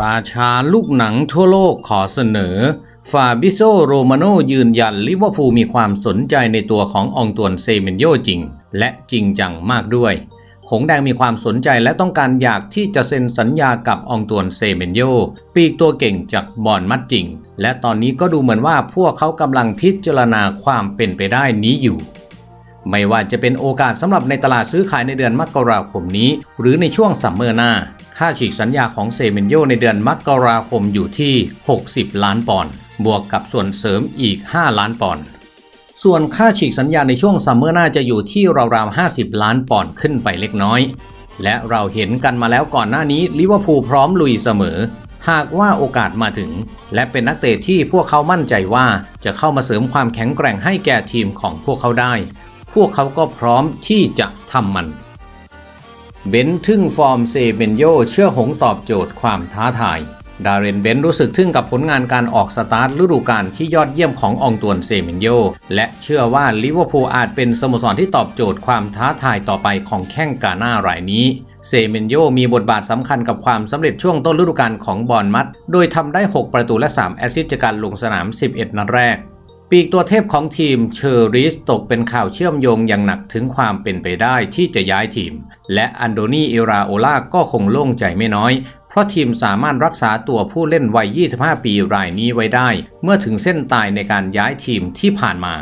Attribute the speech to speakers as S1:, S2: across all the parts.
S1: ราชาลูกหนังทั่วโลกขอเสนอ ฟาบิโซโรมาโนยืนยันลิเวอร์พูลมีความสนใจในตัวขององตวนเซเมนโยจริง และจริงจังมากด้วย หงแดงมีความสนใจและต้องการอยากที่จะเซ็นสัญญากับองตวนเซเมนโยปีกตัวเก่งจากบอลมัดจริง และตอนนี้ก็ดูเหมือนว่าพวกเขากำลังพิจารณาความเป็นไปได้นี้อยู่ไม่ว่าจะเป็นโอกาสสำหรับในตลาดซื้อขายในเดือนมกราคมนี้ หรือในช่วงซัมเมอร์หน้า ค่าฉีกสัญญาของเซเมนโยในเดือนมกราคมอยู่ที่ 60 ล้านปอนด์บวกกับส่วนเสริมอีก 5 ล้านปอนด์ส่วนค่าฉีกสัญญาในช่วงซัมเมอร์หน้าจะอยู่ที่ราวๆ 50 ล้านปอนด์ขึ้นไปเล็กน้อย และเราเห็นกันมาแล้วก่อนหน้านี้ลิเวอร์พูลพร้อมลุยเสมอ หากว่าโอกาสมาถึง และเป็นนักเตะที่พวกเขามั่นใจว่าจะเข้ามาเสริมความแข็งแกร่งให้แก่ทีมของพวกเขาได้ พวกเขาก็พร้อมที่จะทำมัน เบนทึ่งฟอร์มเซเบนโยเชื่อหงตอบโจทย์ความท้าทาย ดาเรนเบนรู้สึกทึ่งกับผลงานการออกสตาร์ทฤดูกาลที่ยอดเยี่ยมขององตวนเซเมนโย และเชื่อว่าลิเวอร์พูลอาจเป็นสโมสรที่ตอบโจทย์ความท้าทายต่อไปของแข้งกาหน้ารายนี้เซเมนโยมีบทบาทสำคัญกับความสำเร็จช่วงต้นฤดูกาลของบอลมัด โดยทำได้ 6 ประตูและ 3 แอสซิสต์จากการลงสนาม 11 นัดแรก ปีกตัวเทพของทีมเชอร์ริสตกเป็นข่าวเชื่อมโยงอย่างหนักถึงความเป็นไปได้ที่จะย้ายทีม และอันโดนีเอราโอลาก็คงโล่งใจไม่น้อย เพราะทีมสามารถรักษาตัวผู้เล่นวัย 25 ปีรายนี้ไว้ได้ เมื่อถึงเส้นตายในการย้ายทีมที่ผ่านมา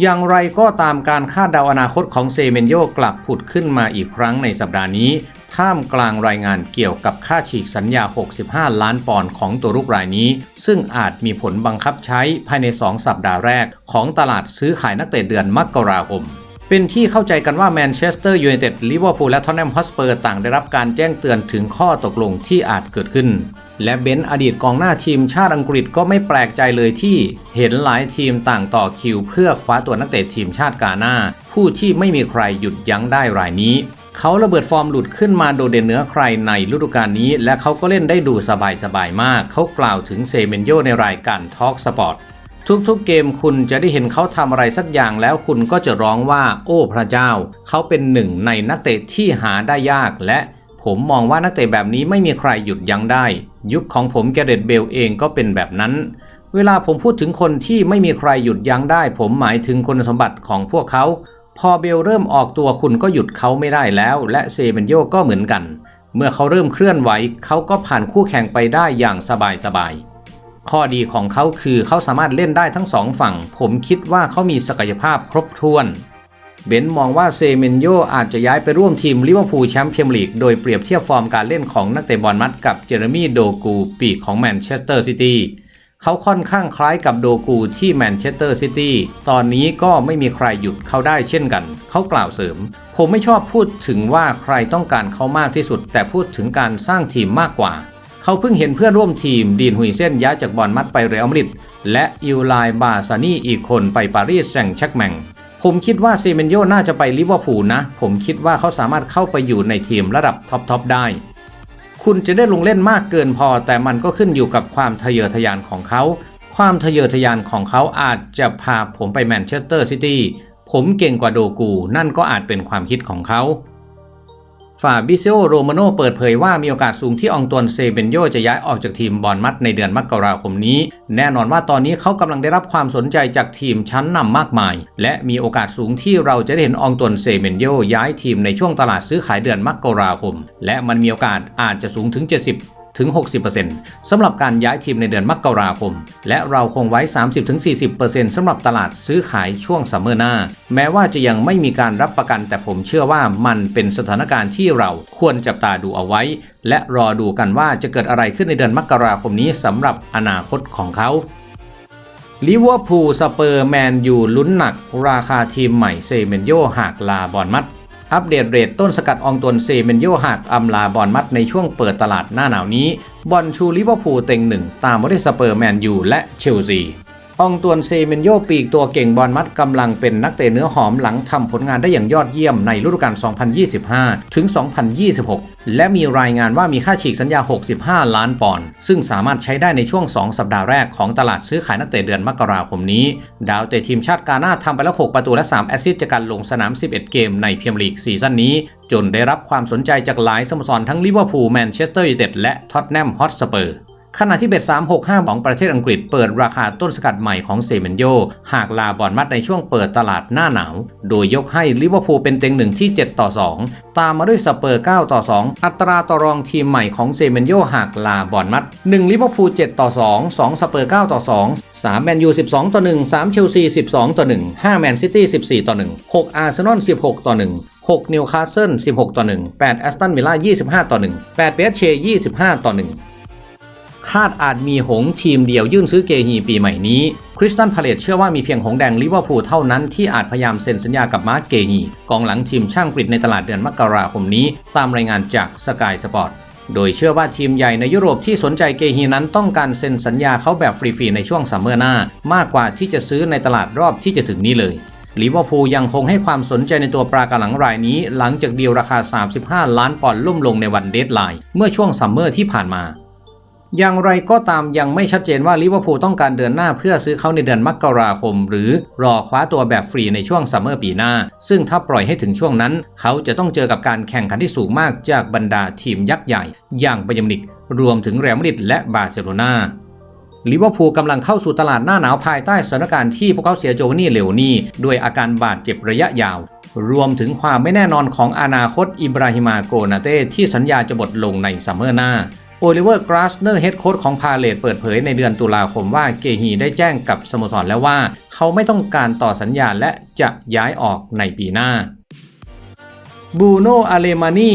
S1: อย่างไรก็ตามการคาดเดาอนาคตของเซเมนโยกลับผุดขึ้นมาอีกครั้งในสัปดาห์นี้ ท่ามกลางรายงานเกี่ยวกับค่าฉีกสัญญา 65 ล้านปอนด์ของตัวรุกรายนี้ ซึ่งอาจมีผลบังคับใช้ภายใน 2 สัปดาห์แรก ของตลาดซื้อขายนักเตะเดือนมกราคมเป็นที่เข้าใจกันว่าแมนเชสเตอร์ยูไนเต็ดลิเวอร์พูลและท็อตแนมฮอสเปอร์ต่างได้รับการแจ้งเตือนถึงข้อตกลงที่อาจเกิดขึ้น และเบนซ์อดีตกองหน้าทีมชาติอังกฤษก็ไม่แปลกใจเลยที่เห็นหลายทีมต่างต่อคิว เพื่อคว้าตัวนักเตะทีมชาติกาหน้า ผู้ที่ไม่มีใครหยุดยั้งได้รายนี้ เขาระเบิดฟอร์มหลุดขึ้นมาโดดเด่นเหนือใครในฤดูกาลนี้ และเขาก็เล่นได้ดูสบายๆมาก เขากล่าวถึงเซเมนโยในรายการทอล์กสปอร์ตทุกๆเกมคุณจะได้เห็นเขาทำอะไรสักอย่างแล้วคุณก็จะร้องว่า โอ้พระเจ้า เขาเป็นหนึ่งในนักเตะที่หาได้ยาก และผมมองว่านักเตะแบบนี้ไม่มีใครหยุดยั้งได้ ยุคของผมแกเรตเบลเองก็เป็นแบบนั้น เวลาผมพูดถึงคนที่ไม่มีใครหยุดยั้งได้ ผมหมายถึงคุณสมบัติของพวกเขา พอเบลเริ่มออกตัวคุณก็หยุดเขาไม่ได้แล้ว และเซเบนโยก็เหมือนกัน เมื่อเขาเริ่มเคลื่อนไหวเขาก็ผ่านคู่แข่งไปได้อย่างสบายๆข้อดีของเขาคือเขาสามารถเล่นได้ทั้งสองฝั่ง ผมคิดว่าเขามีศักยภาพครบถ้วนเบนมองว่าเซเมนโยอาจจะย้ายไปร่วมทีมลิเวอร์พูลแชมป์เปี้ยนลีกโดยเปรียบเทียบฟอร์มการเล่นของนักเตะบอลมัดกับเจอร์มี่โดกูปีกของแมนเชสเตอร์ซิตี้ เขาค่อนข้างคล้ายกับโดกูที่แมนเชสเตอร์ซิตี้ตอนนี้ก็ไม่มีใครหยุดเขาได้เช่นกัน เขากล่าวเสริม ผมไม่ชอบพูดถึงว่าใครต้องการเขามากที่สุด แต่พูดถึงการสร้างทีมมากกว่า เขาเพิ่งเห็นเพื่อนร่วมทีมดีนหุยเส้นย้ายจากบอลมัดไปเรอัลมาดริดและอิลไลบาซานีอีกคนไปปารีสแซงต์แชกแมงผมคิดว่าเซเมนโยน่าจะไปลิเวอร์พูลนะ ผมคิดว่าเขาสามารถเข้าไปอยู่ในทีมระดับท็อปๆได้ คุณจะได้ลงเล่นมากเกินพอ แต่มันก็ขึ้นอยู่กับความทะเยอทะยานของเขา ความทะเยอทะยานของเขาอาจจะพาผมไปแมนเชสเตอร์ซิตี้ผมเก่งกว่าโดกู นั่นก็อาจเป็นความคิดของเขา ฟาบิเซโอโรมาโนเปิดเผยว่ามีโอกาสสูงที่องตวนเซเบนโยจะย้ายออกจากทีมบอลมัดในเดือนมกราคมนี้ แน่นอนว่าตอนนี้เขากำลังได้รับความสนใจจากทีมชั้นนำมากมาย และมีโอกาสสูงที่เราจะได้เห็นอองตวนเซเบนโยย้ายทีมในช่วงตลาดซื้อขายเดือนมกราคม และมันมีโอกาสอาจจะสูงถึง 70 ถึง 60%สำหรับการย้ายทีมในเดือนมกราคม และเราคงไว้ 30-40%สำหรับตลาดซื้อขายช่วงซัมเมอร์หน้า แม้ว่าจะยังไม่มีการรับประกันแต่ผมเชื่อว่ามันเป็นสถานการณ์ที่เราควรจับตาดูเอาไว้ และรอดูกันว่าจะเกิดอะไรขึ้นในเดือนมกราคมนี้สำหรับอนาคตของเขาลิเวอร์พูลสเปอร์แมนยูลุ้นหนัก ราคาทีมใหม่เซเมนโยหากลาบอลมัด อัปเดตเรทต้นสกัดอองตวนเซเมนโยหักอำลาบอลมัดในช่วงเปิดตลาดหน้าหนาวนี้ บอลชูลิเวอร์พูลเต็งหนึ่งตามมาด้วยสเปอร์แมนยูและเชลซี องตวนเซเมนโยปีกตัวเก่งบอลมัดกำลังเป็นนักเตะเนื้อหอมหลังทำผลงานได้อย่างยอดเยี่ยมในฤดูกาล 2025 ถึง 2026 และมีรายงานว่ามีค่าฉีกสัญญา 65 ล้านปอนด์ซึ่งสามารถใช้ได้ในช่วง 2 สัปดาห์แรกของตลาดซื้อขายนักเตะเดือนมกราคมนี้ ดาวเตะทีมชาติกาหน้าทำไปแล้ว 6 ประตูและ 3 แอสซิสต์จากการลงสนาม 11 เกมในเมียร์ลีกซีซั่นนี้ จนได้รับความสนใจจากหลายสโมสรทั้งลิเวอร์พูลแมนเชสเตอร์ยูไนเต็ดและท็อตแนมฮอตสเปอร์ ขณะที่เบ็ด365 ของประเทศอังกฤษเปิดราคาต้นสกัดใหม่ของเซเมนโย หากลาบอลมัดในช่วงเปิดตลาดหน้าหนาว โดยยกให้ลิเวอร์พูลเป็นเต็งหนึ่งที่ 7 ต่อ 2 ตามมาด้วยสเปอร์ 9 ต่อ 2 อัตราต่อรองทีมใหม่ของเซเมนโยหากลาบอลมัด 1 ลิเวอร์พูล 7 ต่อ 2 2 สเปอร์ 9 ต่อ 2 3 แมนยู 12 ต่อ 1 3 เชลซี 12 ต่อ 1 5 แมนซิตี้ 14 ต่อ 1 6 อาร์เซนอล 16 ต่อ 1 6 นิวคาสเซิล 16 ต่อ 1 8 แอสตันวิลล่า 25 ต่อ 1 8เบสเช25 ต่อ 1 คาดอาจมีหงทีมเดียวยื่นซื้อเกฮีปีใหม่นี้ คริสตันพาเลตเชื่อว่ามีเพียงหงแดงลิเวอร์พูลเท่านั้นที่อาจพยายามเซ็นสัญญากับมาร์กเกฮีกองหลังทีมช่างกรีดในตลาดเดือนมกราคมนี้ ตามรายงานจากสกายสปอร์ตโดยเชื่อว่าทีมใหญ่ในยุโรปที่สนใจเกฮีนั้นต้องการเซ็นสัญญาเขาแบบฟรีๆในช่วงซัมเมอร์หน้า มากกว่าที่จะซื้อในตลาดรอบที่จะถึงนี้เลยลิเวอร์พูลยังคงให้ความสนใจในตัวปรากาหลังรายนี้ หลังจากดีลราคา 35 ล้านปอนด์ล่มลงในวันเดดไลน์เมื่อช่วงซัมเมอร์ที่ผ่านมา อย่างไรก็ตามยังไม่ชัดเจนว่าลิเวอร์พูลต้องการเดินหน้าเพื่อซื้อเขาในเดือนมกราคม หรือรอคว้าตัวแบบฟรีในช่วงซัมเมอร์ปีหน้า ซึ่งถ้าปล่อยให้ถึงช่วงนั้น เขาจะต้องเจอกับการแข่งขันที่สูงมากจากบรรดาทีมยักษ์ใหญ่ อย่างบาเยมิวนิกรวมถึงเรอัลมาดริดและบาร์เซโลนาลิเวอร์พูลกำลังเข้าสู่ตลาดหน้าหนาวภายใต้สถานการณ์ที่พวกเขาเสียโจวานี่เลวนี่ด้วยอาการบาดเจ็บระยะยาว รวมถึงความไม่แน่นอนของอนาคตอิบราฮิมาโกนาเต้ที่สัญญาจะหมดลงในซัมเมอร์หน้า โอลิเวอร์กราสเนอร์เฮดโค้ชของพาเลตเปิดเผยในเดือนตุลาคมว่าเกฮีได้แจ้งกับสโมสรแล้วว่า เขาไม่ต้องการต่อสัญญาและจะย้ายออกในปีหน้าบูโนอาเลมานี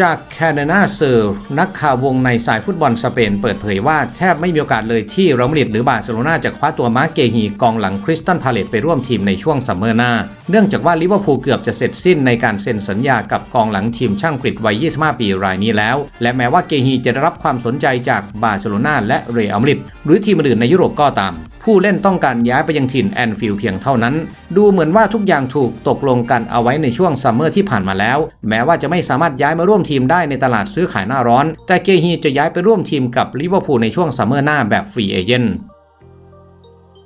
S1: จากแคนานาเซอร์นักข่าววงในสายฟุตบอลสเปนเปิดเผยว่าแทบไม่มีโอกาสเลยที่เรอัลมาดริดหรือบาร์เซโลนาจะคว้าตัวมาร์เกฮีกองหลังคริสตันพาเลตไปร่วมทีมในช่วงซัมเมอร์หน้า เนื่องจากว่าลิเวอร์พูลเกือบจะเสร็จสิ้นในการเซ็นสัญญากับกองหลังทีมช่างกรีกวัย 25 ปีรายนี้แล้ว และแม้ว่าเกฮีจะได้รับความสนใจจากบาร์เซโลนาและเรอัลมาดริดหรือทีมอื่นในยุโรปก็ตาม ผู้เล่นต้องการย้ายไปยังถิ่นแอนฟิลด์เพียงเท่านั้น ดูเหมือนว่าทุกอย่างถูกตกลงกันเอาไว้ในช่วงซัมเมอร์ที่ผ่านมาแล้ว แม้ว่าจะไม่สามารถย้ายมาร่วมทีมได้ในตลาดซื้อขายหน้าร้อน แต่เกฮีจะย้ายไปร่วมทีมกับลิเวอร์พูลในช่วงซัมเมอร์หน้าแบบฟรีเอเจนต์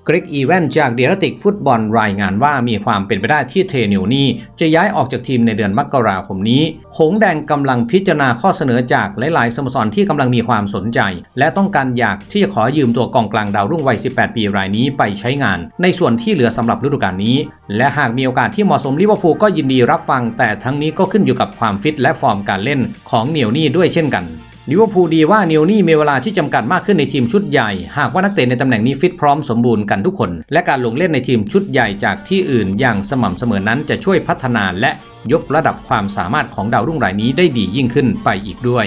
S1: กรกอีแวนจากเดียรติกฟุตบอลรายงานว่ามีความเป็นไปได้ที่เทนิวนี่จะย้ายออกจากทีมในเดือนมกราคมนี้ หงแดงกำลังพิจารณาข้อเสนอจากหลาย ๆ สโมสรที่กำลังมีความสนใจ และต้องการอยากที่จะขอยืมตัวกองกลางดาวรุ่งวัย 18 ปีรายนี้ไปใช้งาน ในส่วนที่เหลือสำหรับฤดูกาลนี้ และหากมีโอกาสที่เหมาะสมลิเวอร์พูลก็ยินดีรับฟัง แต่ทั้งนี้ก็ขึ้นอยู่กับความฟิตและฟอร์มการเล่นของเนียวนี่ด้วยเช่นกัน ลิเวอร์พูลดีว่าเนียวนี่มีเวลาที่จำกัดมากขึ้นในทีมชุดใหญ่ หากว่านักเตะในตำแหน่งนี้ฟิตพร้อมสมบูรณ์กันทุกคน และการลงเล่นในทีมชุดใหญ่จากที่อื่นอย่างสม่ำเสมอนั้นจะช่วยพัฒนาและยกระดับความสามารถของดาวรุ่งรายนี้ได้ดียิ่งขึ้นไปอีกด้วย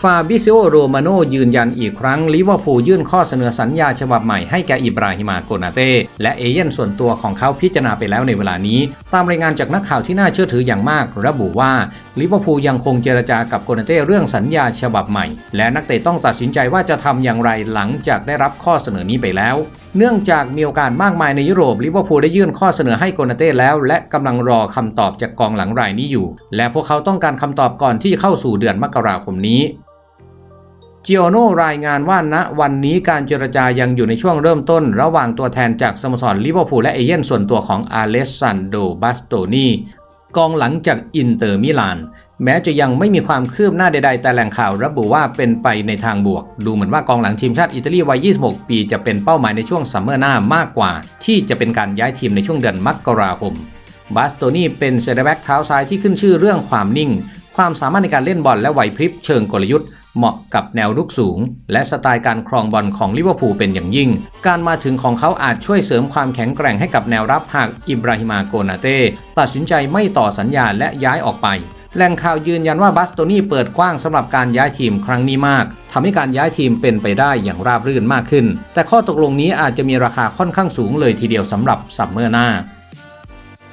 S1: ฟาบิซิโอโรมาโนยืนยันอีกครั้งลิเวอร์พูลยื่นข้อเสนอสัญญาฉบับใหม่ให้แก่อิบราฮิมาโกนาเต้และเอเย่นส่วนตัวของเขาพิจารณาไปแล้วในเวลานี้ ตามรายงานจากนักข่าวที่น่าเชื่อถืออย่างมาก ระบุว่าลิเวอร์พูลยังคงเจรจากับโกนาเต้เรื่องสัญญาฉบับใหม่ และนักเตะต้องตัดสินใจว่าจะทำอย่างไรหลังจากได้รับข้อเสนอนี้ไปแล้ว เนื่องจากมีโอกาสมากมายในยุโรปลิเวอร์พูลได้ยื่นข้อเสนอให้โกนาเต้แล้ว และกำลังรอคำตอบจากกองหลังรายนี้อยู่ และพวกเขาต้องการคำตอบก่อนที่จะเข้าสู่เดือนมกราคมนี้ จิโอโนรายงานว่าณวันนี้การเจรจายังอยู่ในช่วงเริ่มต้น ระหว่างตัวแทนจากสโมสรลิเวอร์พูลและเอเย่นส่วนตัวของอาเลสซานโดบัสโตนีกองหลังจากอินเตอร์มิลาน แม้จะยังไม่มีความคืบหน้าใดๆ แต่แหล่งข่าวระบุว่าเป็นไปในทางบวก ดูเหมือนว่ากองหลังทีมชาติอิตาลีวัย 26 ปีจะเป็นเป้าหมายในช่วงซัมเมอร์หน้ามากกว่า ที่จะเป็นการย้ายทีมในช่วงเดือนมกราคมบัสโตนีเป็นเซนเตอร์แบ็กเท้าซ้ายที่ขึ้นชื่อเรื่องความนิ่ง ความสามารถในการเล่นบอลและไหวพริบเชิงกลยุทธ์ เหมาะกับแนวรุกสูง และสไตล์การครองบอลของลิเวอร์พูลเป็นอย่างยิ่ง การมาถึงของเขาอาจช่วยเสริมความแข็งแกร่งให้กับแนวรับหากอิบราฮิมาโกนาเต้ตัดสินใจไม่ต่อสัญญาและย้ายออกไปแหล่งข่าวยืนยันว่าบัสโตนี่เปิดกว้างสำหรับการย้ายทีมครั้งนี้มากทำให้การย้ายทีมเป็นไปได้อย่างราบรื่นมากขึ้น แต่ข้อตกลงนี้อาจจะมีราคาค่อนข้างสูงเลยทีเดียวสำหรับซัมเมอร์หน้า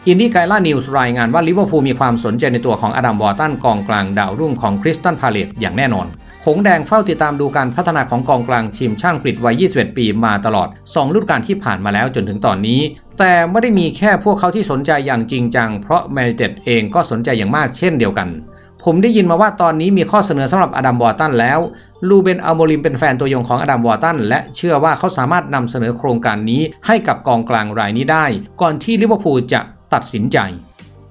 S1: อินดี้ไกล่านิวส์รายงานว่าลิเวอร์พูลมีความสนใจในตัวของอดัมวอร์ตันกองกลางดาวรุ่งของคริสตันพาเลตอย่างแน่นอน หงแดงเฝ้าติดตามดูการพัฒนาของกองกลางทีมช่างกฤษวัย 21 ปีมาตลอด 2 ฤดูกาลที่ผ่านมาแล้วจนถึงตอนนี้ แต่ไม่ได้มีแค่พวกเขาที่สนใจอย่างจริงจัง เพราะแมนเชสเตอร์เองก็สนใจอย่างมากเช่นเดียวกัน ผมได้ยินมาว่าตอนนี้มีข้อเสนอสำหรับอดัมวอตันแล้ว ลูเบนอัลโมริมเป็นแฟนตัวยงของอดัมวอตันและเชื่อว่าเขาสามารถนำเสนอโครงการนี้ให้กับกองกลางรายนี้ได้ ก่อนที่ลิเวอร์พูลจะตัดสินใจ